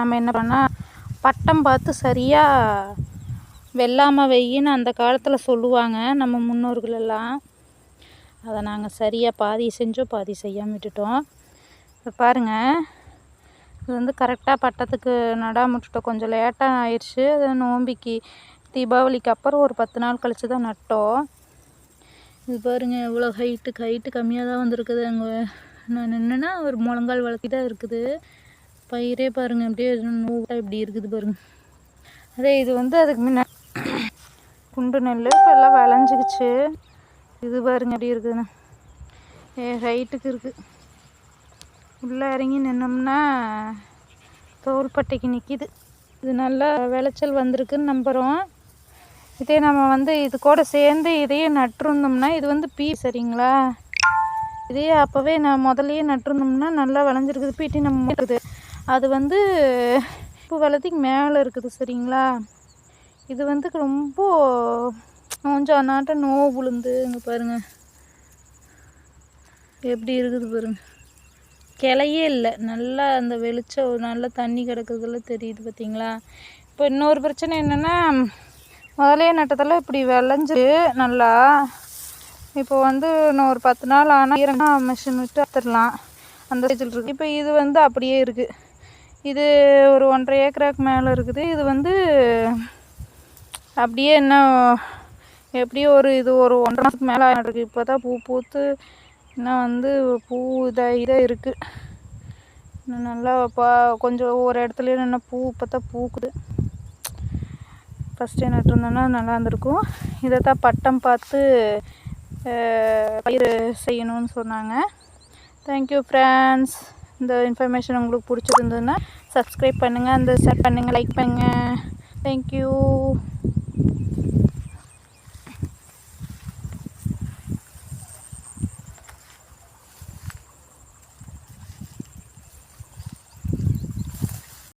நம்ம என்ன பண்ணால் பட்டம் பார்த்து சரியாக வெள்ளாமல் வெயின்னு அந்த காலத்தில் சொல்லுவாங்க நம்ம முன்னோர்கள் எல்லாம். அதை நாங்கள் சரியாக பாதி செஞ்சோம் பாதி செய்யாமல் விட்டுட்டோம். இப்போ பாருங்கள் இது வந்து கரெக்டாக பட்டத்துக்கு நடாமட்டுட்டோம் கொஞ்சம் லேட்டாக ஆயிடுச்சு. அது நோம்பிக்கு தீபாவளிக்கு அப்புறம் ஒரு பத்து நாள் கழித்து தான் நட்டோம். இது பாருங்கள் இவ்வளோ ஹைட்டுக்கு ஹைட்டு கம்மியாக தான் வந்திருக்குது அங்கே நான் நின்றுனா ஒரு முழங்கால் வளர்த்தி தான் இருக்குது. பயிரே பாருங்கள் அப்படியே நோவாக இப்படி இருக்குது பாருங்க. அதே இது வந்து அதுக்கு முன்ன குண்டு நெல் இப்போ எல்லாம் விளைஞ்சிக்கிச்சு. இது பாருங்க எப்படி இருக்குதுண்ணா ஏ ஹைட்டுக்கு இருக்குது உள்ளே இறங்கி நின்னோம்னா தோள்பட்டைக்கு நிற்கிது இது நல்லா விளைச்சல் வந்திருக்குன்னு நம்புகிறோம் இதே நம்ம வந்து இது கூட சேர்ந்து இதையே நட்டுருந்தோம்னா இது வந்து பீ சரிங்களா? இதையே அப்போவே நான் முதல்லையே நட்டுருந்தோம்னா நல்லா விளைஞ்சிருக்குது. பீட்டி நம்ம இருக்குது அது வந்து இப்போ வளர்த்திக்கு மேலே இருக்குது சரிங்களா? இது வந்து ரொம்ப கொஞ்சம் நாட்டம் நோவு விழுந்து இங்கே பாருங்கள் எப்படி இருக்குது பாருங்கள் கிளையே இல்லை. நல்லா அந்த வெளிச்சம் நல்லா தண்ணி கிடக்குறதுல தெரியுது பார்த்தீங்களா? இப்போ இன்னொரு பிரச்சனை என்னென்னா முதலே நட்டத்தில் இப்படி விளைஞ்சு நல்லா இப்போ வந்து இன்னும் ஒரு பத்து நாள் ஆனால் ஈரங்க மிஷின் விட்டு அத்துடலாம் அந்த ஸ்டேஜில் இருக்குது இப்போ இது வந்து அப்படியே இருக்குது இது ஒரு ஒன்றரை ஏக்கராக்கு மேலே இருக்குது. இது வந்து அப்படியே இன்னும் எப்படியோ ஒரு இது ஒரு ஒன்றரை மாதத்துக்கு மேலே இருக்குது இப்போ தான் பூ பூத்து இன்னும் வந்து பூ இதாக இதாக இருக்குது இன்னும் நல்லா பா கொஞ்சம் ஒவ்வொரு இடத்துலையும் நின்று பூ இப்போ தான் பூக்குது ஃபஸ்ட்டு நட்டிருந்தோன்னா நல்லா இருந்திருக்கும். இதை தான் பட்டம் பார்த்து பயிர் செய்யணும்னு சொன்னாங்க. தேங்க்யூ ஃப்ரெண்ட்ஸ் இந்த இன்ஃபர்மேஷன் உங்களுக்கு பிடிச்சிருந்ததுன்னா சப்ஸ்கிரைப் பண்ணுங்கள் அந்த ஷேர் பண்ணுங்கள் லைக் பண்ணுங்கள் தேங்க்யூ